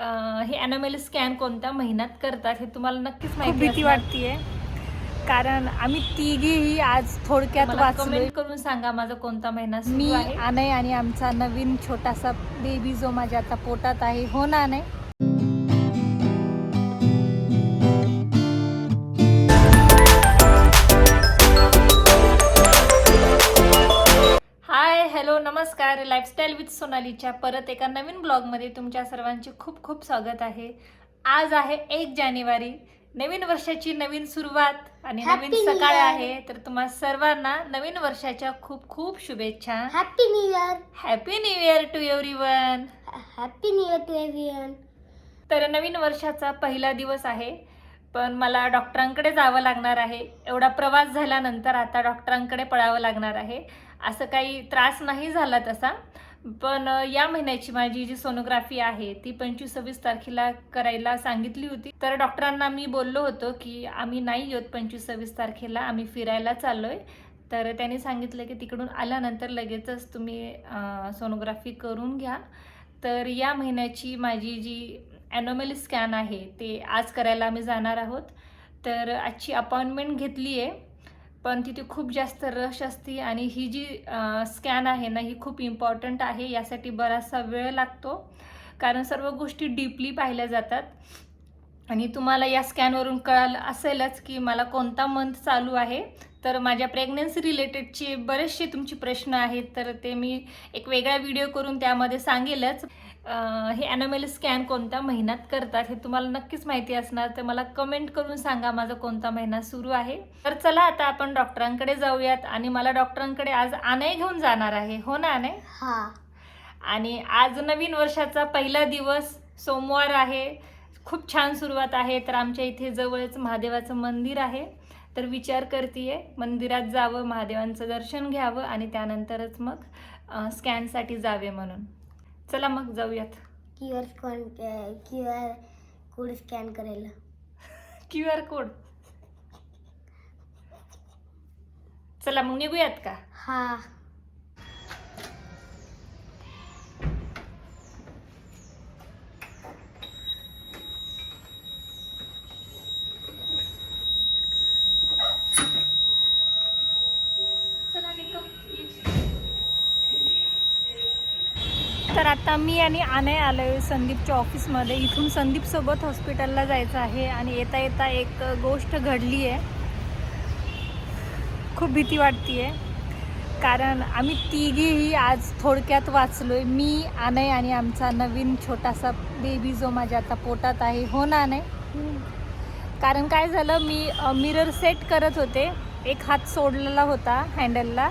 हे अॅनोमेल स्कॅन कोणत्या महिन्यात करतात हे तुम्हाला नक्कीच माहिती भीती वाटतीये. कारण आम्ही तिघेही आज थोडक्यात कमेंट करून सांगा माझा कोणता महिना सुरू मी आहे. अनय आणि आमचा नवीन छोटासा बेबी जो माझ्या आता पोटात आहे हो ना नमस्कार लाईफस्टाईल विथ सोनालीच्या परत एका नवीन ब्लॉगमध्ये तुमच्या सर्वांचे खूप खूप स्वागत आहे. आज आहे एक जानेवारी नवीन वर्षाची नवीन सुरुवात आणि Happy नवीन New सकाळ Year. आहे. तर तुम्हा सर्वांना नवीन वर्षाच्या खूप खूप शुभेच्छा. Happy new year happy new year to every one happy new year to everyone तर नवीन वर्षाचा पहिला दिवस आहे पण मला डॉक्टरांकडे जावं लागणार आहे. एवढा प्रवास झाल्यानंतर आता डॉक्टरांकडे पळावं लागणार आहे. असं काही त्रास नाही झाला तसा. पण या महिन्याची माझी जी सोनोग्राफी आहे ती पंचवीस सव्वीस तारखेला करायला सांगितली होती. तर डॉक्टरांना मी बोललो होतो की आम्ही नाही येत पंचवीस सव्वीस तारखेला आम्ही फिरायला चाललोय. तर त्यांनी सांगितलं की तिकडून आल्यानंतर लगेचच तुम्ही सोनोग्राफी करून घ्या. तर या महिन्याची माझी जी ॲनोमली स्कॅन आहे ते आज करायला आम्ही जाणार आहोत. तर आजची अपॉइंटमेंट घेतली आहे पण तिथे खूप जास्त रश असते आणि ही जी स्कॅन आहे ना ही खूप इम्पॉर्टंट आहे. यासाठी बराचसा वेळ लागतो. कारण सर्व गोष्टी डीपली पाहिल्या जातात. आणि तुम्हाला या स्कॅनवरून कळालं असेलच की मला कोणता मंथ चालू आहे. तर माझ्या प्रेग्नन्सी रिलेटेडचे बरेचसे तुमचे प्रश्न आहेत. तर ते मी एक वेगळा व्हिडिओ करून त्यामध्ये सांगेलच. हे ॲनोमेल स्कॅन कोणत्या महिन्यात करतात हे तुम्हाला नक्कीच माहिती असणार. तर मला कमेंट करून सांगा माझा कोणता महिना सुरू आहे. तर चला आता आपण डॉक्टरांकडे जाऊयात आणि मला डॉक्टरांकडे आज आनय घेऊन जाणार आहे. हो ना आनय? हा. आणि आज नवीन वर्षाचा पहिला दिवस सोमवार आहे. खूप छान सुरुवात आहे. तर आमच्या इथे जवळच महादेवाचं मंदिर आहे. तर विचार करते मंदिरात जावं महादेवांचं दर्शन घ्यावं आणि त्यानंतरच मग स्कॅनसाठी जावे म्हणून. चला मग जाऊयात. Q R scan Q R code scan करायला क्यू आर कोड? चला मग निघूयात का? हा. तर आता मी आणि आनय आलोय संदीपच्या ऑफिसमध्ये. इथून संदीप सोबत हॉस्पिटलला जायचं आहे आणि येता येता एक गोष्ट घडली आहे खूप भीती वाटतीये. कारण आम्ही तिघीही आज थोडक्यात वाचलोय. मी आनय आणि आमचा नवीन छोटासा बेबी जो माझ्या आता पोटात आहे. हो ना नाही कारण काय झालं मी मिरर सेट करत होते. एक हात सोडलेला होता हँडलला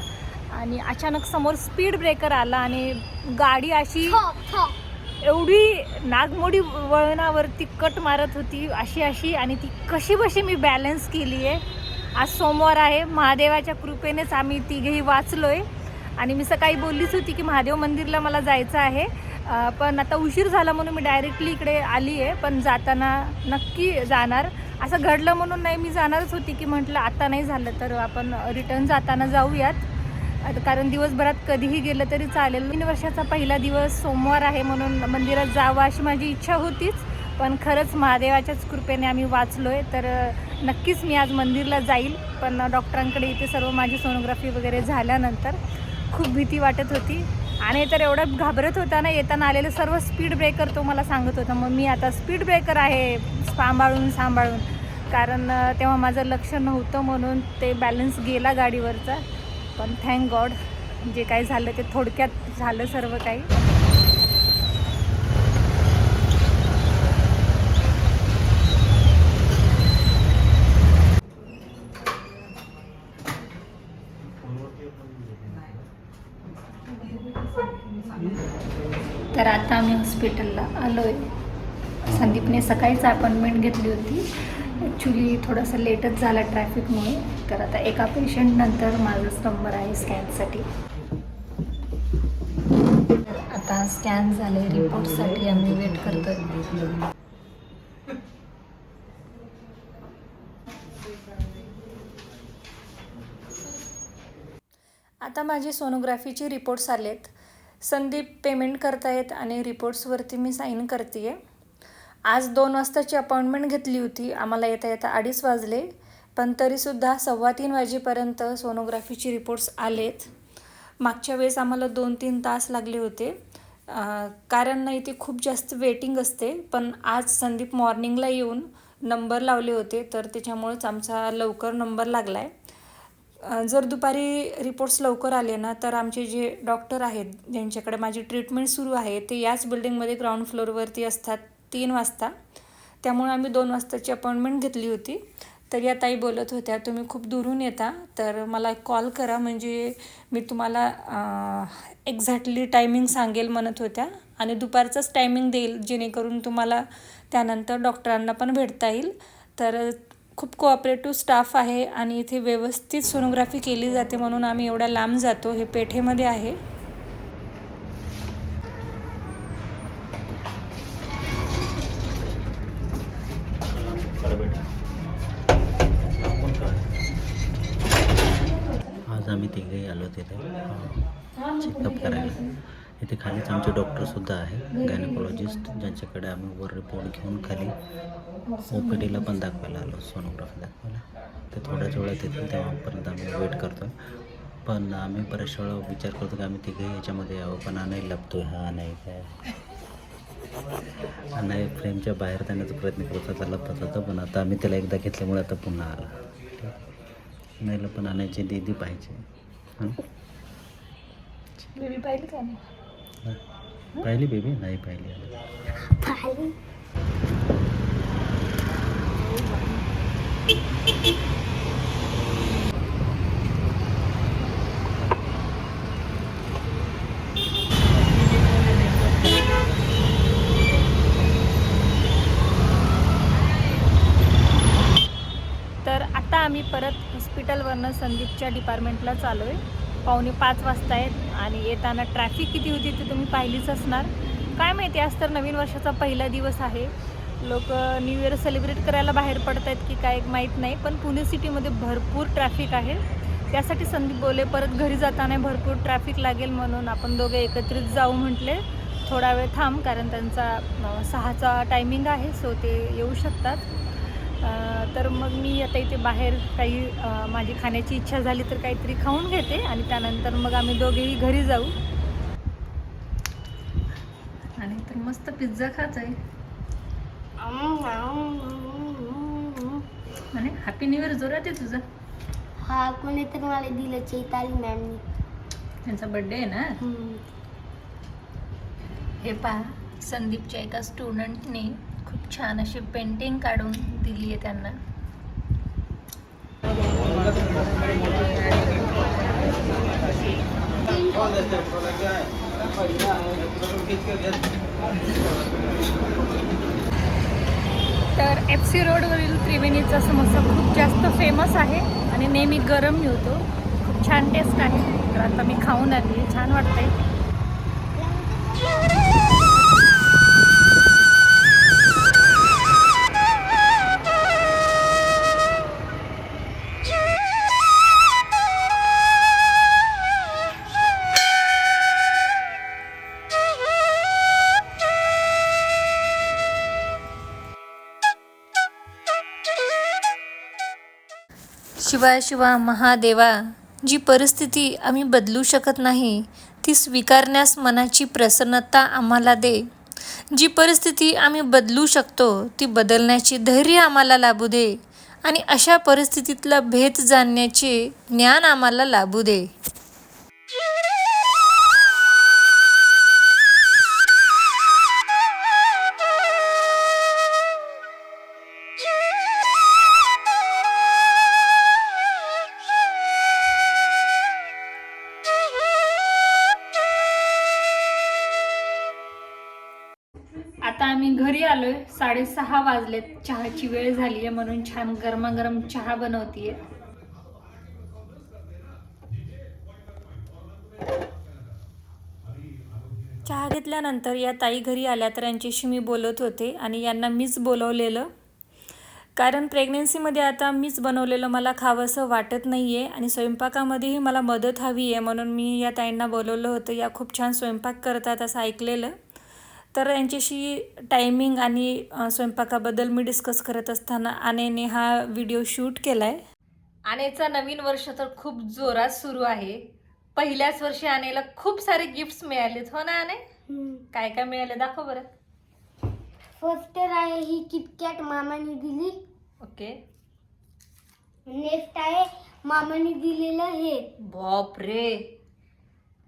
आणि अचानक समोर स्पीड ब्रेकर आला आणि गाडी अशी. एवढी नागमोडी वळणावरती कट मारत होती अशी अशी. आणि ती कशी बशी मी बॅलन्स केली आहे. आज सोमवार आहे. महादेवाच्या कृपेनेच आम्ही तिघेही वाचलोय. आणि मी सकाळी बोललीच होती की महादेव मंदिरला मला जायचं आहे. पण आता उशीर झाला म्हणून मी डायरेक्टली इकडे आली आहे. पण जाताना नक्की जाणार. असं घडलं म्हणून नाही मी जाणारच होती की म्हटलं आता नाही झालं तर आपण रिटर्न जाताना जाऊयात. आता कारण दिवसभरात कधीही गेलं तरी चालेल. तीन वर्षाचा पहिला दिवस सोमवार आहे म्हणून मंदिरात जावं अशी माझी इच्छा होतीच. पण खरंच महादेवाच्याच कृपेने आम्ही वाचलो आहे तर नक्कीच मी आज मंदिरला जाईल. पण डॉक्टरांकडे इथे सर्व माझी सोनोग्राफी वगैरे झाल्यानंतर खूप भीती वाटत होती. आणि तर एवढं घाबरत होता ना येताना आलेलं सर्व स्पीड ब्रेकर तो मला सांगत होता मग मी आता स्पीड ब्रेकर आहे सांभाळून सांभाळून. कारण तेव्हा माझं लक्ष नव्हतं म्हणून ते बॅलन्स गेला गाडीवरचा. पण थँक गॉड जे काही झालं ते थोडक्यात झालं सर्व काही. तर आता आम्ही हॉस्पिटलला आलो आहे संदीपने सकाळीच अपॉइंटमेंट घेतली होती. ॲक्च्युली थोडंसं लेटच झाला ट्रॅफिकमुळे तर आता एका पेशंट नंतर माझाच नंबर आहे स्कॅनसाठी आता स्कॅन झाले रिपोर्टसाठी आम्ही वेट करतोय. आता माझे सोनोग्राफीची रिपोर्ट्स आलेत. संदीप पेमेंट करतायत आणि रिपोर्ट्सवरती मी साईन करते आहे आज दोन वाजताची अपॉइंटमेंट घेतली होती. आम्हाला येता येता अडीच वाजले. पण तरीसुद्धा सव्वा तीन वाजेपर्यंत सोनोग्राफीचे रिपोर्ट्स आलेत. मागच्या वेळेस आम्हाला दोन तीन तास लागले होते. कारण नाही ते खूप जास्त वेटिंग असते. पण आज संदीप मॉर्निंगला येऊन नंबर लावले होते. तर त्याच्यामुळेच आमचा लवकर नंबर लागला आहे जर दुपारी रिपोर्ट्स लवकर आले ना तर आमचे जे डॉक्टर आहेत ज्यांच्याकडे माझी ट्रीटमेंट सुरू आहे ते याच बिल्डिंगमध्ये ग्राउंड फ्लोअरवरती असतात. तीन वाजता. त्यामुळे आम्ही दोन वाजताची अपॉइंटमेंट घेतली होती. तर या ताई बोलत होत्या तुम्ही खूप दुरून येता तर मला कॉल करा म्हणजे मी तुम्हाला एक्झॅक्टली टायमिंग सांगेल म्हणत होत्या. आणि दुपारचंच टायमिंग देईल जेणेकरून तुम्हाला त्यानंतर डॉक्टरांना पण भेटता येईल. तर खूप कोऑपरेटिव्ह स्टाफ आहे आणि इथे व्यवस्थित सोनोग्राफी केली जाते म्हणून आम्ही एवढ्या लांब जातो हे पेठेमध्ये आहे आज आम्ही तिथे चेकअप करायला इथे खालीच आमचे डॉक्टरसुद्धा आहे गायनकोलॉजिस्ट ज्यांच्याकडे आम्ही वर रिपोर्ट घेऊन खाली ओ पी डीला पण दाखवायला आलो सोनोग्राफी दाखवायला. ते थोड्याच वेळात येतील तेव्हापर्यंत आम्ही वेट करतो. पण आम्ही बऱ्याचशा वेळा विचार करतो की आम्ही तिघेही याच्यामध्ये यावं पण हा नाही लपतोय. हा नाही काय? नाही फ्रेमच्या बाहेर जाण्याचा प्रयत्न करत होता लपत होता पण आता आम्ही त्याला एकदा घेतल्यामुळे आता पुन्हा आला. नाही पण आणायची दिदी पाहिजे? बेबी पाहिली का नाही हं? पाहिली बेबी नाही पाहिली अजून. पाहिली तर आता आम्ही परत हॉस्पिटलवरनं संदीपच्या डिपार्टमेंटला चालू आहे पावणे पाच वाजता आहेत आणि येताना ट्रॅफिक किती होती ते तुम्ही पाहिलीच असणार. काय माहिती आज तर नवीन वर्षाचा पहिला दिवस आहे. लोक न्यू इयर सेलिब्रेट करायला बाहेर पडत आहेत की काय माहीत नाही पण पुणे सिटीमध्ये भरपूर ट्रॅफिक आहे. त्यासाठी संदीप बोले परत घरी जाताना भरपूर ट्रॅफिक लागेल म्हणून आपण दोघे एकत्रित जाऊ म्हटले. थोडा वेळ थांब कारण त्यांचा सहाचा टायमिंग आहे सो ते येऊ शकतात. तर मग मी आता इथे बाहेर काही माझी खाण्याची इच्छा झाली तर काहीतरी खाऊन घेते आणि त्यानंतर मग आम्ही दोघेही घरी जाऊ. आणि तर मस्त पिझ्झा खाच आहे आणि हॅपी न्यू इयर जोरात आहे तुझा. हा कोणी तर मला दिलं चैताली मॅमनी. त्यांचा बड्डे आहे ना? हे पहा संदीपच्या एका स्टुडंटने खूप छान अशी पेंटिंग काढून दिली आहे त्यांना. तर एफ सी रोडवरील त्रिवेणीचा समोसा खूप जास्त फेमस आहे आणि नेहमी गरम मिळतो. खूप छान टेस्ट आहे. तर आता मी खाऊन आली. छान वाटते शिवा शिवा महादेवा जी परिस्थिती आम्ही बदलू शकत नाही ती स्वीकारण्यास मनाची प्रसन्नता आम्हाला दे. जी परिस्थिती आम्ही बदलू शकतो ती बदलण्याची धैर्य आम्हाला लाभू दे आणि अशा परिस्थितीतला भेद जाणण्याचे ज्ञान आम्हाला लाभू दे. आता आम्ही घरी आलोय. साडेसहा वाजलेत. चहाची वेळ झाली आहे म्हणून छान गरमागरम चहा बनवतीये. चहा घेतल्यानंतर या ताई घरी आल्या तर यांच्याशी मी बोलत होते आणि यांना मीच बोलवलेलं. कारण प्रेग्नेन्सीमध्ये आता मीच बनवलेलं मला खावंसं वाटत नाही आहे आणि स्वयंपाकामध्येही मला मदत हवी आहे म्हणून मी या ताईंना बोलवलं होतं. या खूप छान स्वयंपाक करतात असं ऐकलेलं. तर यांच्याशी टायमिंग आणि स्वयंपाकाबद्दल मी डिस्कस करत असताना आनेने हा व्हिडिओ शूट केला आहे आनेचा नवीन वर्ष तर खूप जोरात सुरू आहे. पहिल्याच वर्षी आनेला खूप सारे गिफ्ट्स मिळालेत. हो ना आने काय काय मिळाले? दाखव बरं. फर्स्ट आहे ही किटकॅट मामाने दिली. ओके. नेक्स्ट आहे मामाने दिलेलं हे. बाप रे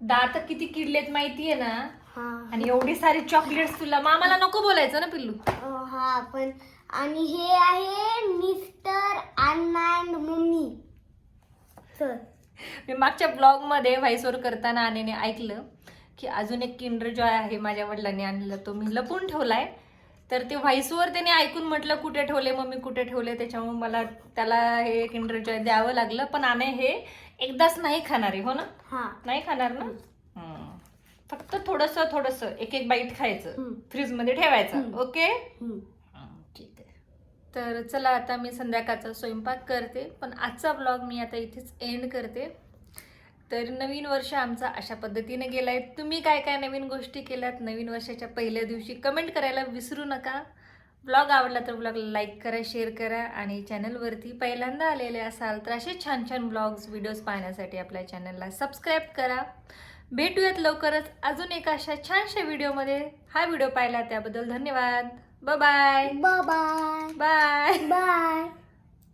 दात किती किडलेत माहितीये ना? हा आणि एवढी सारी चॉकलेट्स तुला मामाला नको बोलायचं ना पिल्लू. हा पण आणि हे आहे mister Anna and mummy sir मी मागच्या ब्लॉगमध्ये व्हाईसवर करताना आनेने ऐकलं की अजून एक किंडर जॉय आहे माझ्या वडिलांनी आणलेला तो मी लपून ठेवलाय. तर ते व्हाईसवर त्याने ऐकून म्हटलं कुठे ठेवले मम्मी कुठे ठेवले? त्याच्यामुळे मला त्याला हे किंडर जॉय द्यावं लागलं पण आने हे एकदाच नाही खाणार आहे हो ना? हा. नाही खाणार ना? हम्म. फक्त थोडस थोडस एक एक बाईट खायचं. फ्रीजमध्ये ठेवायचं. ओके? हम्म. ठीक आहे. तर चला आता मी संध्याकाळचा स्वयंपाक करते पण आजचा ब्लॉग मी आता इथेच एंड करते. तर नवीन वर्ष आमचा अशा पद्धतीने गेलाय. तुम्ही काय काय नवीन गोष्टी केल्यात नवीन वर्षाच्या पहिल्या दिवशी कमेंट करायला विसरू नका. ब्लॉग आवडला तर ब्लॉगला लाईक करा शेअर करा आणि चॅनलवरती पहिल्यांदा आलेले असाल तर असे छान छान ब्लॉग्स व्हिडिओज पाहण्यासाठी आपल्या चॅनलला सबस्क्राईब करा. भेटूयात लवकरच अजून एका अशा छानशा व्हिडिओमध्ये. हा व्हिडिओ पाहिला त्याबद्दल धन्यवाद. Bye bye bye bye bye